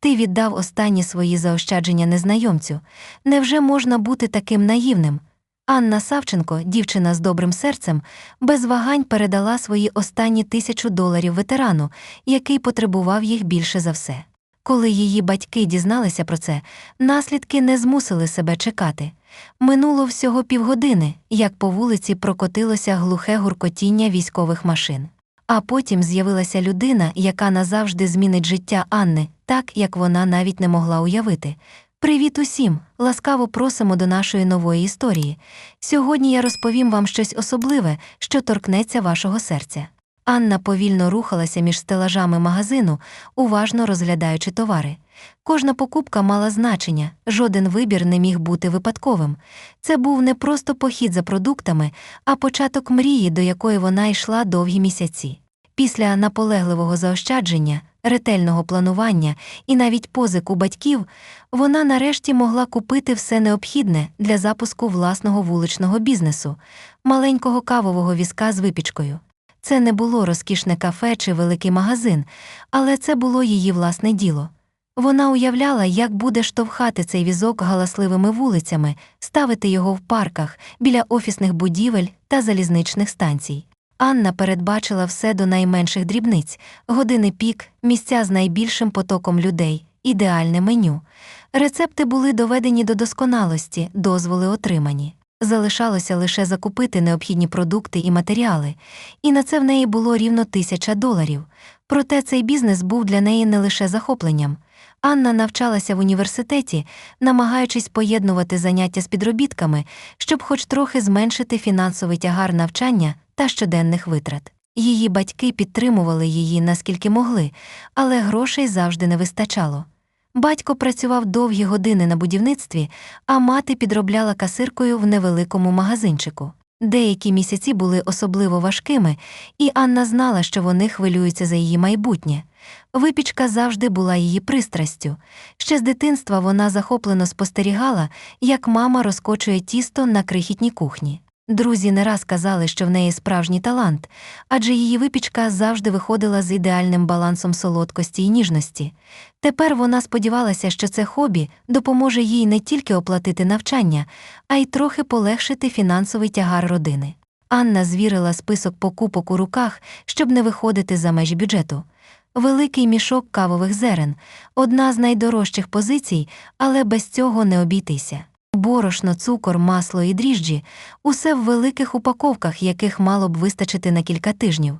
Ти віддав останні свої заощадження незнайомцю. Невже можна бути таким наївним? Анна Савченко, дівчина з добрим серцем, без вагань передала свої останні тисячу доларів ветерану, який потребував їх більше за все. Коли її батьки дізналися про це, наслідки не змусили себе чекати. Минуло всього півгодини, як по вулиці прокотилося глухе гуркотіння військових машин. А потім з'явилася людина, яка назавжди змінить життя Анни, так як вона навіть не могла уявити. Привіт усім! Ласкаво просимо до нашої нової історії. Сьогодні я розповім вам щось особливе, що торкнеться вашого серця. Анна повільно рухалася між стелажами магазину, уважно розглядаючи товари. Кожна покупка мала значення, жоден вибір не міг бути випадковим. Це був не просто похід за продуктами, а початок мрії, до якої вона йшла довгі місяці. Після наполегливого заощадження, ретельного планування і навіть позику батьків, вона нарешті могла купити все необхідне для запуску власного вуличного бізнесу, маленького кавового візка з випічкою. Це не було розкішне кафе чи великий магазин, але це було її власне діло. Вона уявляла, як буде штовхати цей візок галасливими вулицями, ставити його в парках, біля офісних будівель та залізничних станцій. Анна передбачила все до найменших дрібниць, години пік, місця з найбільшим потоком людей, ідеальне меню. Рецепти були доведені до досконалості, дозволи отримані. Залишалося лише закупити необхідні продукти і матеріали, і на це в неї було рівно тисяча доларів. Проте цей бізнес був для неї не лише захопленням. Анна навчалася в університеті, намагаючись поєднувати заняття з підробітками, щоб хоч трохи зменшити фінансовий тягар навчання та щоденних витрат. Її батьки підтримували її наскільки могли, але грошей завжди не вистачало. Батько працював довгі години на будівництві, а мати підробляла касиркою в невеликому магазинчику. Деякі місяці були особливо важкими, і Анна знала, що вони хвилюються за її майбутнє. Випічка завжди була її пристрастю. Ще з дитинства вона захоплено спостерігала, як мама розкочує тісто на крихітній кухні. Друзі не раз казали, що в неї справжній талант, адже її випічка завжди виходила з ідеальним балансом солодкості і ніжності. Тепер вона сподівалася, що це хобі допоможе їй не тільки оплатити навчання, а й трохи полегшити фінансовий тягар родини. Анна звірила список покупок у руках, щоб не виходити за межі бюджету. Великий мішок кавових зерен одна з найдорожчих позицій, але без цього не обійтися. Борошно, цукор, масло і дріжджі усе в великих упаковках, яких мало б вистачити на кілька тижнів.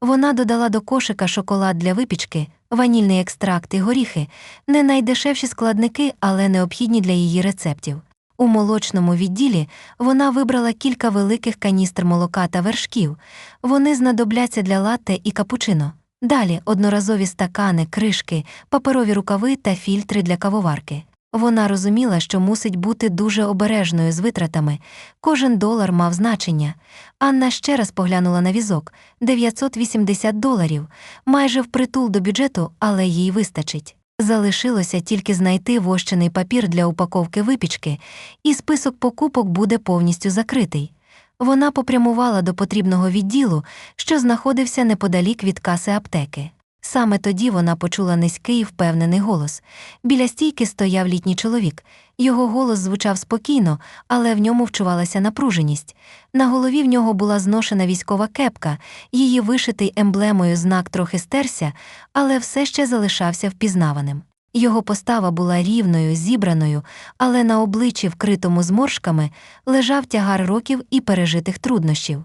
Вона додала до кошика шоколад для випічки, ванільний екстракт і горіхи, не найдешевші складники, але необхідні для її рецептів. У молочному відділі вона вибрала кілька великих каністр молока та вершків. Вони знадобляться для латте і капучино. Далі одноразові стакани, кришки, паперові рукави та фільтри для кавоварки. Вона розуміла, що мусить бути дуже обережною з витратами. Кожен долар мав значення. Анна ще раз поглянула на візок 980 доларів, майже впритул до бюджету, але їй вистачить. Залишилося тільки знайти вощений папір для упаковки випічки, і список покупок буде повністю закритий. Вона попрямувала до потрібного відділу, що знаходився неподалік від каси аптеки. Саме тоді вона почула низький і впевнений голос. Біля стійки стояв літній чоловік. Його голос звучав спокійно, але в ньому вчувалася напруженість. На голові в нього була зношена військова кепка, її вишитий емблемою знак трохи стерся, але все ще залишався впізнаваним. Його постава була рівною, зібраною, але на обличчі, вкритому зморшками, лежав тягар років і пережитих труднощів.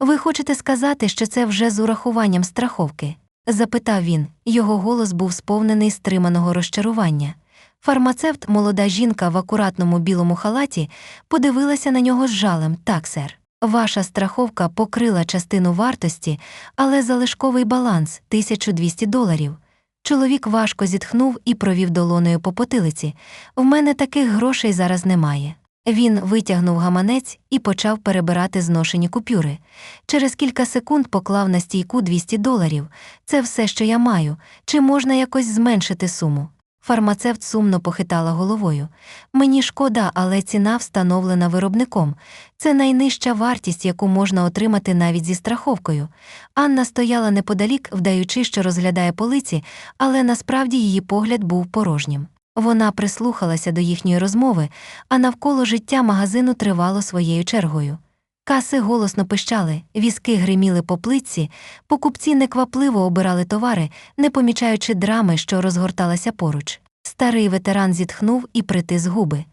Ви хочете сказати, що це вже з урахуванням страховки? Запитав він, його голос був сповнений стриманого розчарування. Фармацевт, молода жінка в акуратному білому халаті, подивилася на нього з жалем так, сер. Ваша страховка покрила частину вартості, але залишковий баланс 1200 доларів. Чоловік важко зітхнув і провів долоною по потилиці. В мене таких грошей зараз немає. Він витягнув гаманець і почав перебирати зношені купюри. Через кілька секунд поклав на стійку 200 доларів. Це все, що я маю. Чи можна якось зменшити суму? Фармацевт сумно похитала головою. Мені шкода, але ціна встановлена виробником. Це найнижча вартість, яку можна отримати навіть зі страховкою. Анна стояла неподалік, вдаючи, що розглядає полиці, але насправді її погляд був порожнім. Вона прислухалася до їхньої розмови, а навколо життя магазину тривало своєю чергою. Каси голосно пищали, візки гриміли по плитці, покупці неквапливо обирали товари, не помічаючи драми, що розгорталася поруч. Старий ветеран зітхнув і притис губи.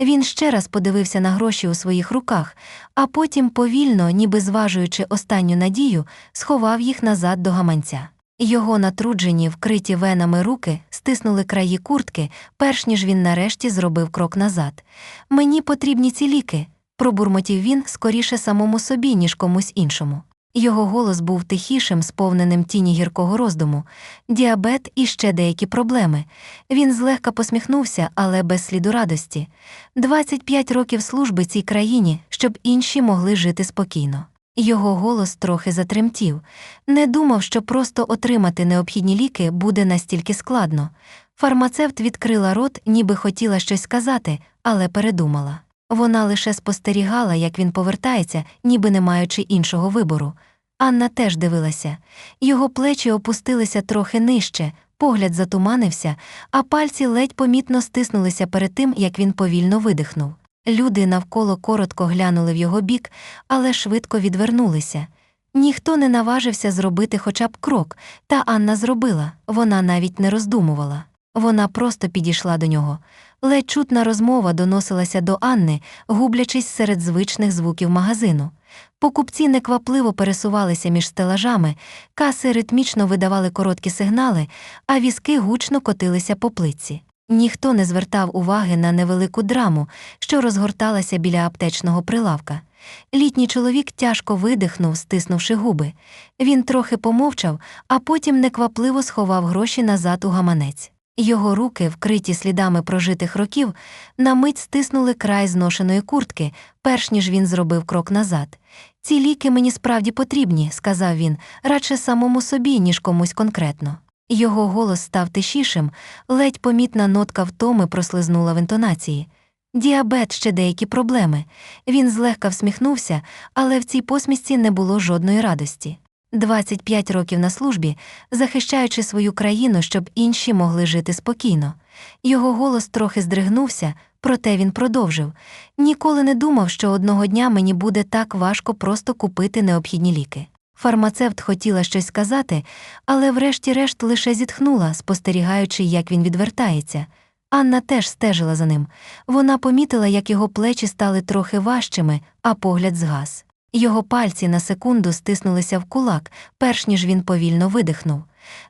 Він ще раз подивився на гроші у своїх руках, а потім, повільно, ніби зважуючи останню надію, сховав їх назад до гаманця. Його натруджені, вкриті венами руки стиснули краї куртки, перш ніж він нарешті зробив крок назад. Мені потрібні ці ліки, пробурмотів він скоріше самому собі, ніж комусь іншому. Його голос був тихішим, сповненим тіні гіркого роздуму, діабет і ще деякі проблеми. Він злегка посміхнувся, але без сліду радості. 25 років служби цій країні, щоб інші могли жити спокійно. Його голос трохи затремтів. Не думав, що просто отримати необхідні ліки буде настільки складно. Фармацевт відкрила рот, ніби хотіла щось сказати, але передумала. Вона лише спостерігала, як він повертається, ніби не маючи іншого вибору. Анна теж дивилася. Його плечі опустилися трохи нижче, погляд затуманився, а пальці ледь помітно стиснулися перед тим, як він повільно видихнув. Люди навколо коротко глянули в його бік, але швидко відвернулися. Ніхто не наважився зробити хоча б крок, та Анна зробила, вона навіть не роздумувала. Вона просто підійшла до нього. Ледь чутна розмова доносилася до Анни, гублячись серед звичних звуків магазину. Покупці неквапливо пересувалися між стелажами, каси ритмічно видавали короткі сигнали, а візки гучно котилися по плитці. Ніхто не звертав уваги на невелику драму, що розгорталася біля аптечного прилавка. Літній чоловік тяжко видихнув, стиснувши губи. Він трохи помовчав, а потім неквапливо сховав гроші назад у гаманець. Його руки, вкриті слідами прожитих років, на мить стиснули край зношеної куртки, перш ніж він зробив крок назад. Ці ліки мені справді потрібні, сказав він, радше самому собі, ніж комусь конкретно. Його голос став тишішим, ледь помітна нотка втоми прослизнула в інтонації. Діабет ще деякі проблеми. Він злегка всміхнувся, але в цій посмішці не було жодної радості. 25 років на службі, захищаючи свою країну, щоб інші могли жити спокійно. Його голос трохи здригнувся, проте він продовжив ніколи не думав, що одного дня мені буде так важко просто купити необхідні ліки. Фармацевт хотіла щось сказати, але врешті-решт лише зітхнула, спостерігаючи, як він відвертається. Анна теж стежила за ним. Вона помітила, як його плечі стали трохи важчими, а погляд згас. Його пальці на секунду стиснулися в кулак, перш ніж він повільно видихнув.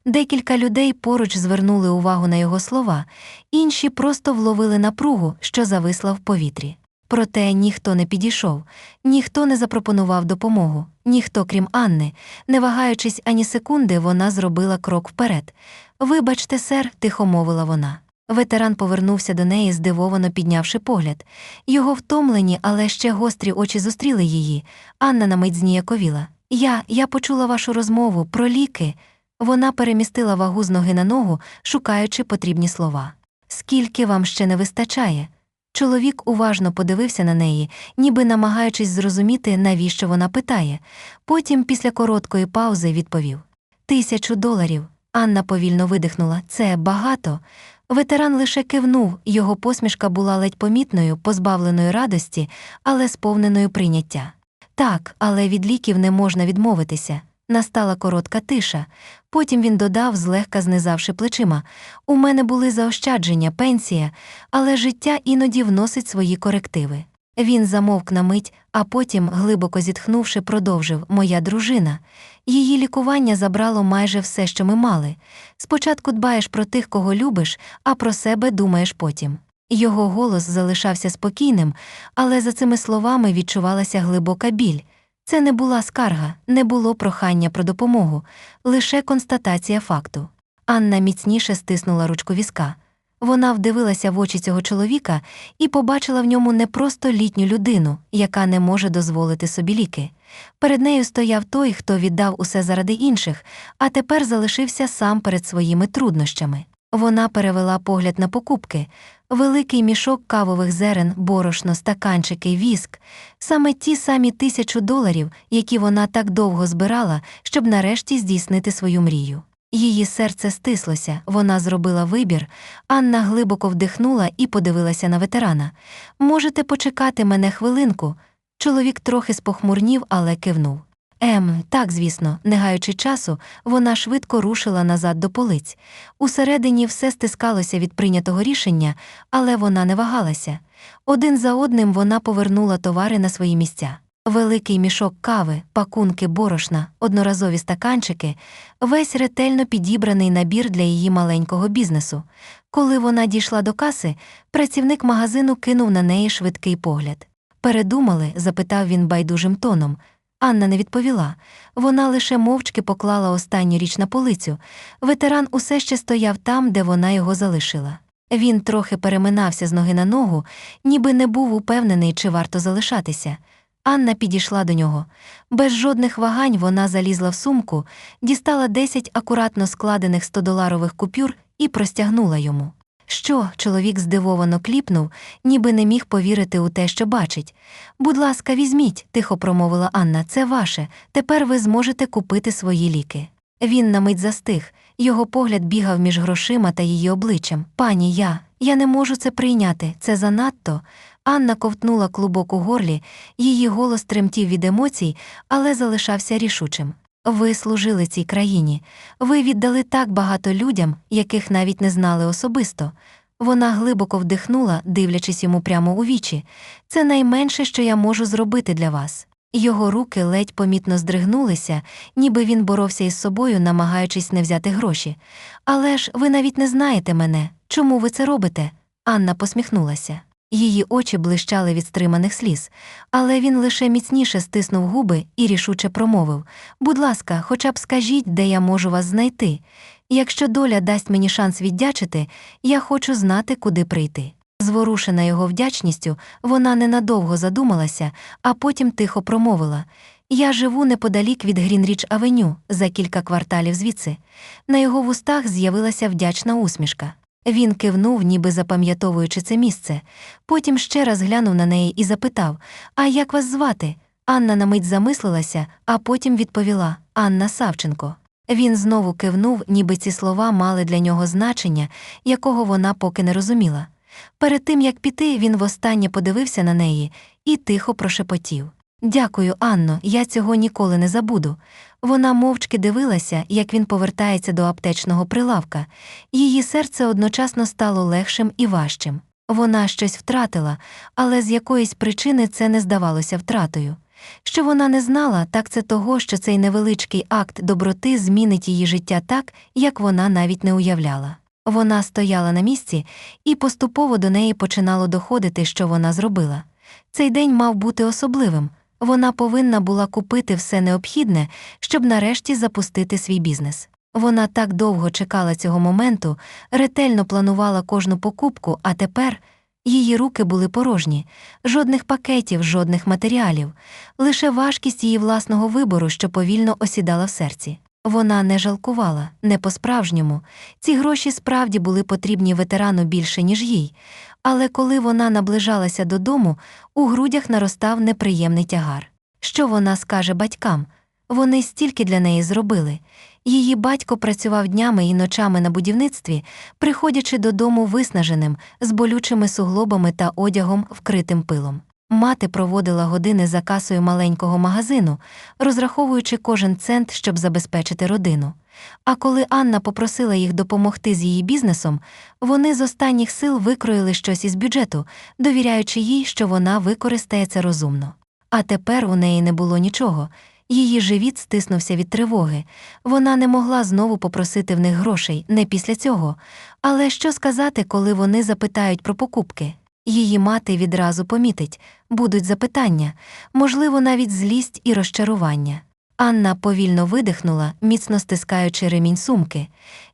Декілька людей поруч звернули увагу на його слова, інші просто вловили напругу, що зависла в повітрі. Проте ніхто не підійшов, ніхто не запропонував допомогу, ніхто, крім Анни, не вагаючись ані секунди, вона зробила крок вперед. Вибачте, сер, тихо мовила вона. Ветеран повернувся до неї, здивовано піднявши погляд. Його втомлені, але ще гострі очі зустріли її. Анна на мить зніяковіла. Я, я почула вашу розмову про ліки. Вона перемістила вагу з ноги на ногу, шукаючи потрібні слова. Скільки вам ще не вистачає? Чоловік уважно подивився на неї, ніби намагаючись зрозуміти, навіщо вона питає. Потім, після короткої паузи, відповів: Тисячу доларів. Анна повільно видихнула. Це багато. Ветеран лише кивнув, його посмішка була ледь помітною, позбавленою радості, але сповненою прийняття. Так, але від ліків не можна відмовитися. Настала коротка тиша. Потім він додав, злегка знизавши плечима У мене були заощадження, пенсія, але життя іноді вносить свої корективи. Він замовк на мить, а потім, глибоко зітхнувши, продовжив Моя дружина. Її лікування забрало майже все, що ми мали. Спочатку дбаєш про тих, кого любиш, а про себе думаєш потім. Його голос залишався спокійним, але за цими словами відчувалася глибока біль. Це не була скарга, не було прохання про допомогу, лише констатація факту. Анна міцніше стиснула ручку візка. Вона вдивилася в очі цього чоловіка і побачила в ньому не просто літню людину, яка не може дозволити собі ліки. Перед нею стояв той, хто віддав усе заради інших, а тепер залишився сам перед своїми труднощами. Вона перевела погляд на покупки. Великий мішок кавових зерен, борошно, стаканчики, віск саме ті самі тисячу доларів, які вона так довго збирала, щоб нарешті здійснити свою мрію. Її серце стислося, вона зробила вибір. Анна глибоко вдихнула і подивилася на ветерана. Можете почекати мене хвилинку. Чоловік трохи спохмурнів, але кивнув. Ем, так, звісно, не гаючи часу, вона швидко рушила назад до полиць. Усередині все стискалося від прийнятого рішення, але вона не вагалася. Один за одним вона повернула товари на свої місця. Великий мішок кави, пакунки борошна, одноразові стаканчики, весь ретельно підібраний набір для її маленького бізнесу. Коли вона дійшла до каси, працівник магазину кинув на неї швидкий погляд. Передумали? запитав він байдужим тоном. Анна не відповіла. Вона лише мовчки поклала останню річ на полицю. Ветеран усе ще стояв там, де вона його залишила. Він трохи переминався з ноги на ногу, ніби не був упевнений, чи варто залишатися. Анна підійшла до нього. Без жодних вагань вона залізла в сумку, дістала 10 акуратно складених 100-доларових купюр і простягнула йому. Що? чоловік здивовано кліпнув, ніби не міг повірити у те, що бачить. Будь ласка, візьміть, тихо промовила Анна, це ваше. Тепер ви зможете купити свої ліки. Він на мить застиг, його погляд бігав між грошима та її обличчям. Пані, я, я не можу це прийняти, це занадто. Анна ковтнула клубок у горлі, її голос тремтів від емоцій, але залишався рішучим. Ви служили цій країні. Ви віддали так багато людям, яких навіть не знали особисто. Вона глибоко вдихнула, дивлячись йому прямо у вічі. Це найменше, що я можу зробити для вас. Його руки ледь помітно здригнулися, ніби він боровся із собою, намагаючись не взяти гроші. Але ж ви навіть не знаєте мене. Чому ви це робите? Анна посміхнулася. Її очі блищали від стриманих сліз, але він лише міцніше стиснув губи і рішуче промовив Будь ласка, хоча б скажіть, де я можу вас знайти. Якщо доля дасть мені шанс віддячити, я хочу знати, куди прийти. Зворушена його вдячністю, вона ненадовго задумалася, а потім тихо промовила Я живу неподалік від Грінріч Авеню, за кілька кварталів звідси. На його вустах з'явилася вдячна усмішка. Він кивнув, ніби запам'ятовуючи це місце. Потім ще раз глянув на неї і запитав А як вас звати? Анна на мить замислилася, а потім відповіла Анна Савченко. Він знову кивнув, ніби ці слова мали для нього значення, якого вона поки не розуміла. Перед тим як піти, він востаннє подивився на неї і тихо прошепотів. Дякую, Анно, я цього ніколи не забуду. Вона мовчки дивилася, як він повертається до аптечного прилавка. Її серце одночасно стало легшим і важчим. Вона щось втратила, але з якоїсь причини це не здавалося втратою. Що вона не знала, так це того, що цей невеличкий акт доброти змінить її життя так, як вона навіть не уявляла. Вона стояла на місці, і поступово до неї починало доходити, що вона зробила. Цей день мав бути особливим. Вона повинна була купити все необхідне, щоб нарешті запустити свій бізнес. Вона так довго чекала цього моменту, ретельно планувала кожну покупку, а тепер її руки були порожні, жодних пакетів, жодних матеріалів, лише важкість її власного вибору, що повільно осідала в серці. Вона не жалкувала, не по-справжньому. Ці гроші справді були потрібні ветерану більше, ніж їй. Але коли вона наближалася додому, у грудях наростав неприємний тягар. Що вона скаже батькам? Вони стільки для неї зробили. Її батько працював днями і ночами на будівництві, приходячи додому виснаженим, з болючими суглобами та одягом, вкритим пилом. Мати проводила години за касою маленького магазину, розраховуючи кожен цент, щоб забезпечити родину. А коли Анна попросила їх допомогти з її бізнесом, вони з останніх сил викроїли щось із бюджету, довіряючи їй, що вона використає це розумно. А тепер у неї не було нічого. Її живіт стиснувся від тривоги. Вона не могла знову попросити в них грошей, не після цього. Але що сказати, коли вони запитають про покупки? Її мати відразу помітить будуть запитання, можливо, навіть злість і розчарування. Анна повільно видихнула, міцно стискаючи ремінь сумки.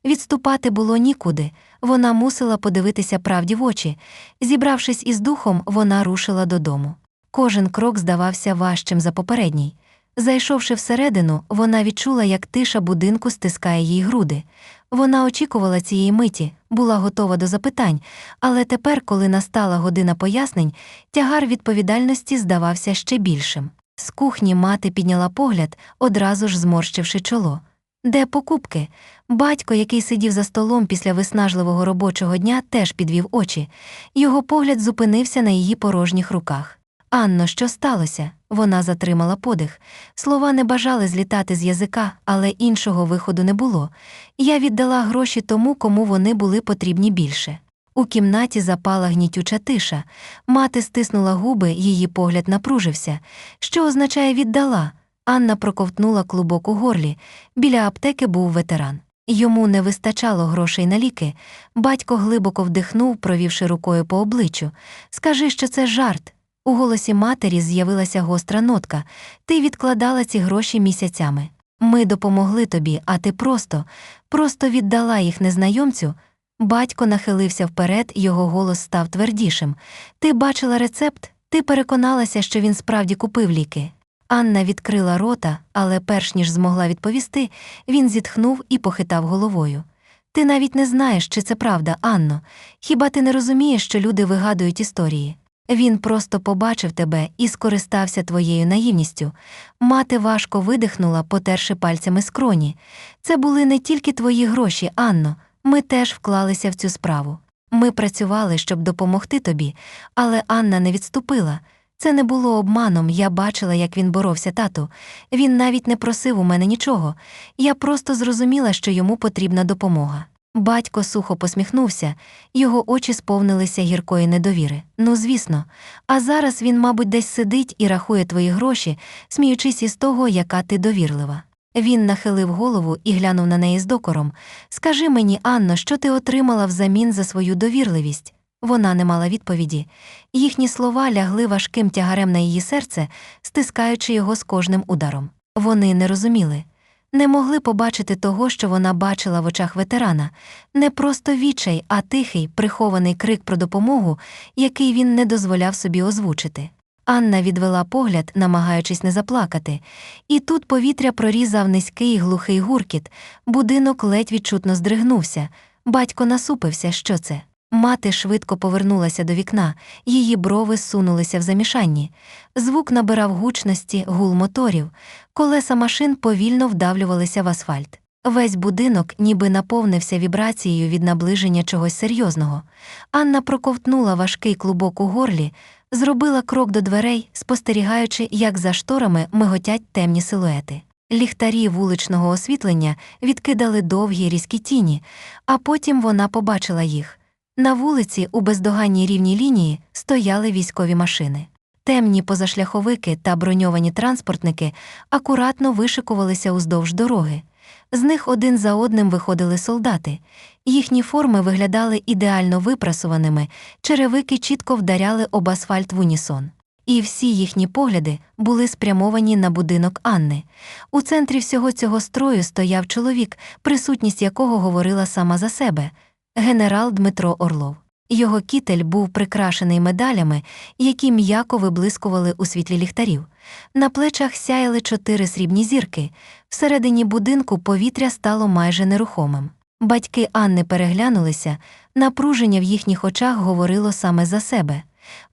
Відступати було нікуди, вона мусила подивитися правді в очі. Зібравшись із духом, вона рушила додому. Кожен крок здавався важчим за попередній. Зайшовши всередину, вона відчула, як тиша будинку стискає їй груди. Вона очікувала цієї миті, була готова до запитань, але тепер, коли настала година пояснень, тягар відповідальності здавався ще більшим. З кухні мати підняла погляд, одразу ж зморщивши чоло. Де покупки? Батько, який сидів за столом після виснажливого робочого дня, теж підвів очі. Його погляд зупинився на її порожніх руках. Анно, що сталося? Вона затримала подих. Слова не бажали злітати з язика, але іншого виходу не було. Я віддала гроші тому, кому вони були потрібні більше. У кімнаті запала гнітюча тиша. Мати стиснула губи, її погляд напружився. Що означає віддала? Анна проковтнула клубок у горлі. Біля аптеки був ветеран. Йому не вистачало грошей на ліки. Батько глибоко вдихнув, провівши рукою по обличчю. Скажи, що це жарт. У голосі матері з'явилася гостра нотка. Ти відкладала ці гроші місяцями. Ми допомогли тобі, а ти просто, просто віддала їх незнайомцю. Батько нахилився вперед, його голос став твердішим. Ти бачила рецепт, ти переконалася, що він справді купив ліки. Анна відкрила рота, але перш ніж змогла відповісти, він зітхнув і похитав головою. Ти навіть не знаєш, чи це правда, Анно. Хіба ти не розумієш, що люди вигадують історії? Він просто побачив тебе і скористався твоєю наївністю. Мати важко видихнула, потерши пальцями скроні. Це були не тільки твої гроші, Анно. Ми теж вклалися в цю справу. Ми працювали, щоб допомогти тобі, але Анна не відступила. Це не було обманом, я бачила, як він боровся тату. Він навіть не просив у мене нічого. Я просто зрозуміла, що йому потрібна допомога. Батько сухо посміхнувся, його очі сповнилися гіркої недовіри. Ну, звісно, а зараз він, мабуть, десь сидить і рахує твої гроші, сміючись із того, яка ти довірлива. Він нахилив голову і глянув на неї з докором. Скажи мені, Анно, що ти отримала взамін за свою довірливість? Вона не мала відповіді. Їхні слова лягли важким тягарем на її серце, стискаючи його з кожним ударом. Вони не розуміли. Не могли побачити того, що вона бачила в очах ветерана, не просто відчай, а тихий, прихований крик про допомогу, який він не дозволяв собі озвучити. Анна відвела погляд, намагаючись не заплакати, і тут повітря прорізав низький глухий гуркіт, будинок ледь відчутно здригнувся. Батько насупився, що це. Мати швидко повернулася до вікна, її брови сунулися в замішанні. Звук набирав гучності, гул моторів, колеса машин повільно вдавлювалися в асфальт. Весь будинок ніби наповнився вібрацією від наближення чогось серйозного. Анна проковтнула важкий клубок у горлі, зробила крок до дверей, спостерігаючи, як за шторами миготять темні силуети. Ліхтарі вуличного освітлення відкидали довгі різкі тіні, а потім вона побачила їх. На вулиці, у бездоганній рівній лінії, стояли військові машини. Темні позашляховики та броньовані транспортники акуратно вишикувалися уздовж дороги. З них один за одним виходили солдати. Їхні форми виглядали ідеально випрасуваними, черевики чітко вдаряли об асфальт в унісон. І всі їхні погляди були спрямовані на будинок Анни. У центрі всього цього строю стояв чоловік, присутність якого говорила сама за себе генерал Дмитро Орлов. Його кітель був прикрашений медалями, які м'яко виблискували у світлі ліхтарів. На плечах сяяли чотири срібні зірки. Всередині будинку повітря стало майже нерухомим. Батьки Анни переглянулися, напруження в їхніх очах говорило саме за себе.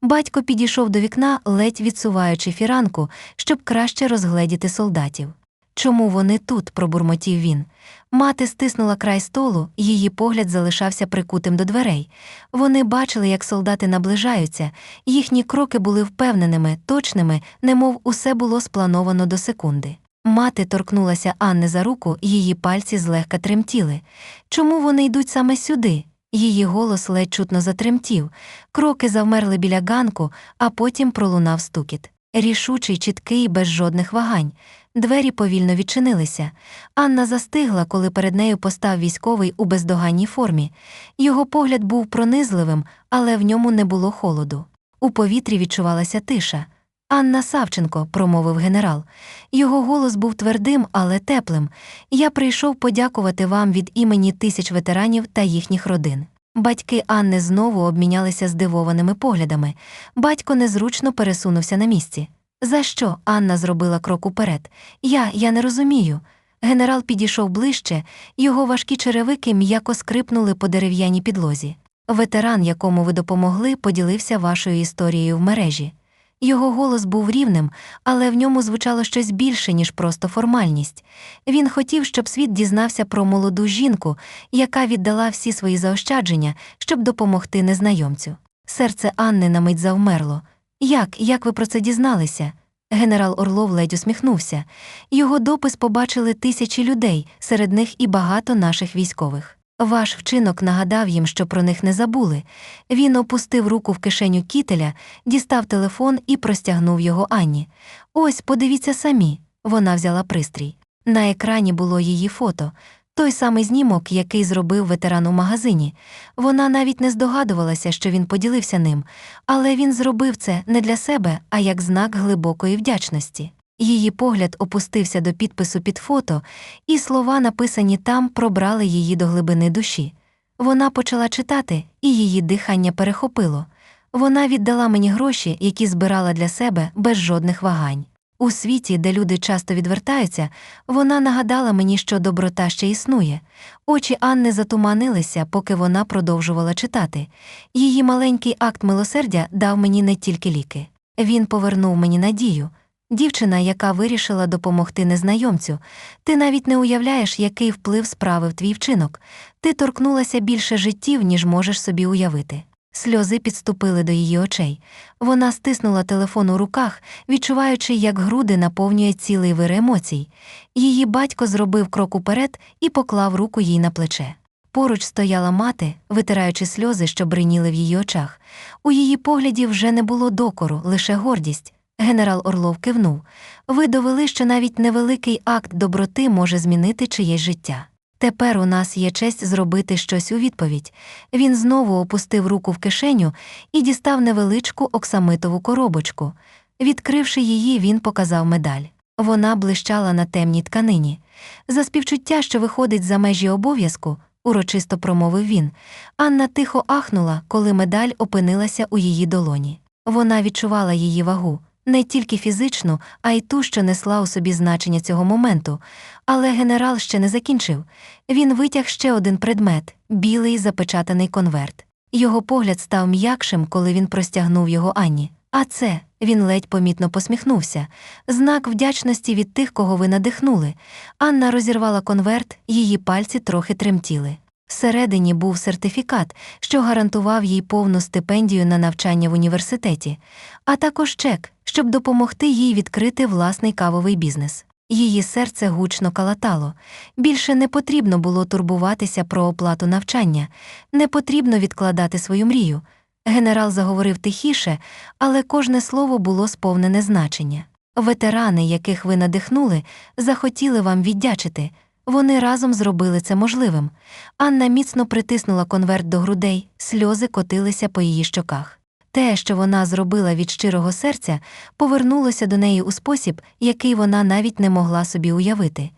Батько підійшов до вікна, ледь відсуваючи фіранку, щоб краще розгледіти солдатів. Чому вони тут? пробурмотів він. Мати стиснула край столу, її погляд залишався прикутим до дверей. Вони бачили, як солдати наближаються, їхні кроки були впевненими, точними, немов усе було сплановано до секунди. Мати торкнулася Анни за руку, її пальці злегка тремтіли. Чому вони йдуть саме сюди? Її голос ледь чутно затремтів, кроки завмерли біля ганку, а потім пролунав стукіт. Рішучий, чіткий, без жодних вагань. Двері повільно відчинилися. Анна застигла, коли перед нею постав військовий у бездоганній формі. Його погляд був пронизливим, але в ньому не було холоду. У повітрі відчувалася тиша. Анна Савченко, промовив генерал. Його голос був твердим, але теплим. Я прийшов подякувати вам від імені тисяч ветеранів та їхніх родин. Батьки Анни знову обмінялися здивованими поглядами. Батько незручно пересунувся на місці. За що Анна зробила крок уперед? Я, я не розумію. Генерал підійшов ближче, його важкі черевики м'яко скрипнули по дерев'яній підлозі. Ветеран, якому ви допомогли, поділився вашою історією в мережі. Його голос був рівним, але в ньому звучало щось більше, ніж просто формальність. Він хотів, щоб світ дізнався про молоду жінку, яка віддала всі свої заощадження, щоб допомогти незнайомцю. Серце Анни на мить завмерло. Як, як ви про це дізналися? Генерал Орлов ледь усміхнувся. Його допис побачили тисячі людей, серед них і багато наших військових. Ваш вчинок нагадав їм, що про них не забули. Він опустив руку в кишеню кітеля, дістав телефон і простягнув його Анні. Ось, подивіться самі. Вона взяла пристрій. На екрані було її фото, той самий знімок, який зробив ветеран у магазині. Вона навіть не здогадувалася, що він поділився ним, але він зробив це не для себе, а як знак глибокої вдячності. Її погляд опустився до підпису під фото, і слова, написані там, пробрали її до глибини душі. Вона почала читати, і її дихання перехопило. Вона віддала мені гроші, які збирала для себе без жодних вагань. У світі, де люди часто відвертаються, вона нагадала мені, що доброта ще існує. Очі Анни затуманилися, поки вона продовжувала читати. Її маленький акт милосердя дав мені не тільки ліки. Він повернув мені надію. Дівчина, яка вирішила допомогти незнайомцю, ти навіть не уявляєш, який вплив справив твій вчинок. Ти торкнулася більше життів, ніж можеш собі уявити. Сльози підступили до її очей. Вона стиснула телефон у руках, відчуваючи, як груди наповнює цілий вир емоцій. Її батько зробив крок уперед і поклав руку їй на плече. Поруч стояла мати, витираючи сльози, що бриніли в її очах. У її погляді вже не було докору, лише гордість. Генерал Орлов кивнув. Ви довели, що навіть невеликий акт доброти може змінити чиєсь життя. Тепер у нас є честь зробити щось у відповідь. Він знову опустив руку в кишеню і дістав невеличку оксамитову коробочку. Відкривши її, він показав медаль. Вона блищала на темній тканині. За співчуття, що виходить за межі обов'язку, урочисто промовив він. Анна тихо ахнула, коли медаль опинилася у її долоні. Вона відчувала її вагу, не тільки фізичну, а й ту, що несла у собі значення цього моменту. Але генерал ще не закінчив. Він витяг ще один предмет білий запечатаний конверт. Його погляд став м'якшим, коли він простягнув його Анні. А це він ледь помітно посміхнувся. Знак вдячності від тих, кого ви надихнули. Анна розірвала конверт, її пальці трохи тремтіли. Всередині був сертифікат, що гарантував їй повну стипендію на навчання в університеті, а також чек, щоб допомогти їй відкрити власний кавовий бізнес. Її серце гучно калатало. Більше не потрібно було турбуватися про оплату навчання, не потрібно відкладати свою мрію. Генерал заговорив тихіше, але кожне слово було сповнене значення. Ветерани, яких ви надихнули, захотіли вам віддячити. Вони разом зробили це можливим. Анна міцно притиснула конверт до грудей, сльози котилися по її щоках. Те, що вона зробила від щирого серця, повернулося до неї у спосіб, який вона навіть не могла собі уявити.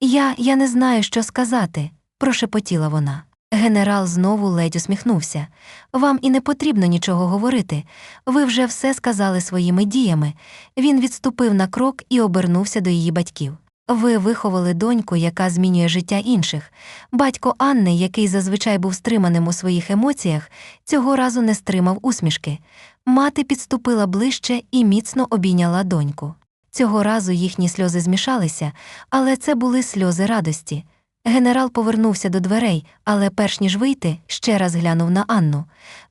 Я, я не знаю, що сказати, прошепотіла вона. Генерал знову ледь усміхнувся. Вам і не потрібно нічого говорити. Ви вже все сказали своїми діями. Він відступив на крок і обернувся до її батьків. Ви виховали доньку, яка змінює життя інших. Батько Анни, який зазвичай був стриманим у своїх емоціях, цього разу не стримав усмішки. Мати підступила ближче і міцно обійняла доньку. Цього разу їхні сльози змішалися, але це були сльози радості. Генерал повернувся до дверей, але перш ніж вийти, ще раз глянув на Анну.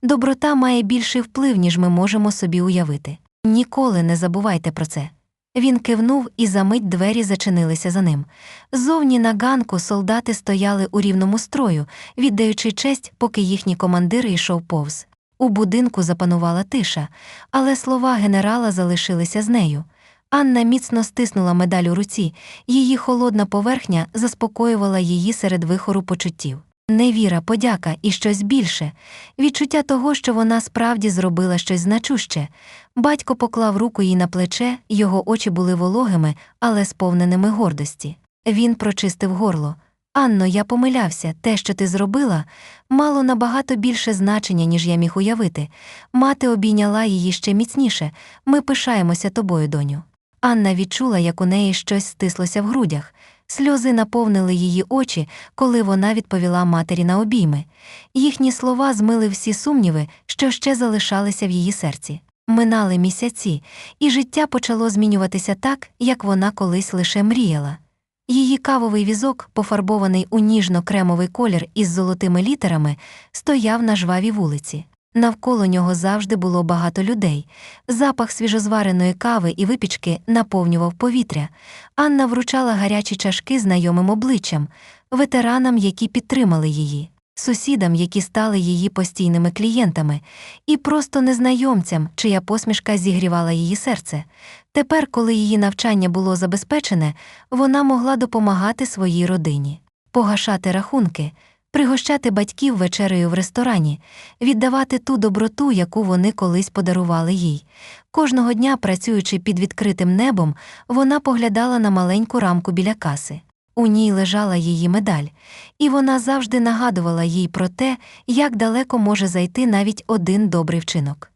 Доброта має більший вплив, ніж ми можемо собі уявити. Ніколи не забувайте про це. Він кивнув, і за мить двері зачинилися за ним. Зовні на ганку солдати стояли у рівному строю, віддаючи честь, поки їхній командир йшов повз. У будинку запанувала тиша, але слова генерала залишилися з нею. Анна міцно стиснула медаль у руці, її холодна поверхня заспокоювала її серед вихору почуттів. Невіра, подяка і щось більше, відчуття того, що вона справді зробила щось значуще. Батько поклав руку їй на плече, його очі були вологими, але сповненими гордості. Він прочистив горло. Анно, я помилявся, те, що ти зробила, мало набагато більше значення, ніж я міг уявити. Мати обійняла її ще міцніше. Ми пишаємося тобою, доню. Анна відчула, як у неї щось стислося в грудях. Сльози наповнили її очі, коли вона відповіла матері на обійми. Їхні слова змили всі сумніви, що ще залишалися в її серці. Минали місяці, і життя почало змінюватися так, як вона колись лише мріяла. Її кавовий візок, пофарбований у ніжно-кремовий колір із золотими літерами, стояв на жвавій вулиці. Навколо нього завжди було багато людей. Запах свіжозвареної кави і випічки наповнював повітря. Анна вручала гарячі чашки знайомим обличчям, ветеранам, які підтримали її, сусідам, які стали її постійними клієнтами, і просто незнайомцям, чия посмішка зігрівала її серце. Тепер, коли її навчання було забезпечене, вона могла допомагати своїй родині, погашати рахунки, пригощати батьків вечерею в ресторані, віддавати ту доброту, яку вони колись подарували їй. Кожного дня, працюючи під відкритим небом, вона поглядала на маленьку рамку біля каси. У ній лежала її медаль, і вона завжди нагадувала їй про те, як далеко може зайти навіть один добрий вчинок.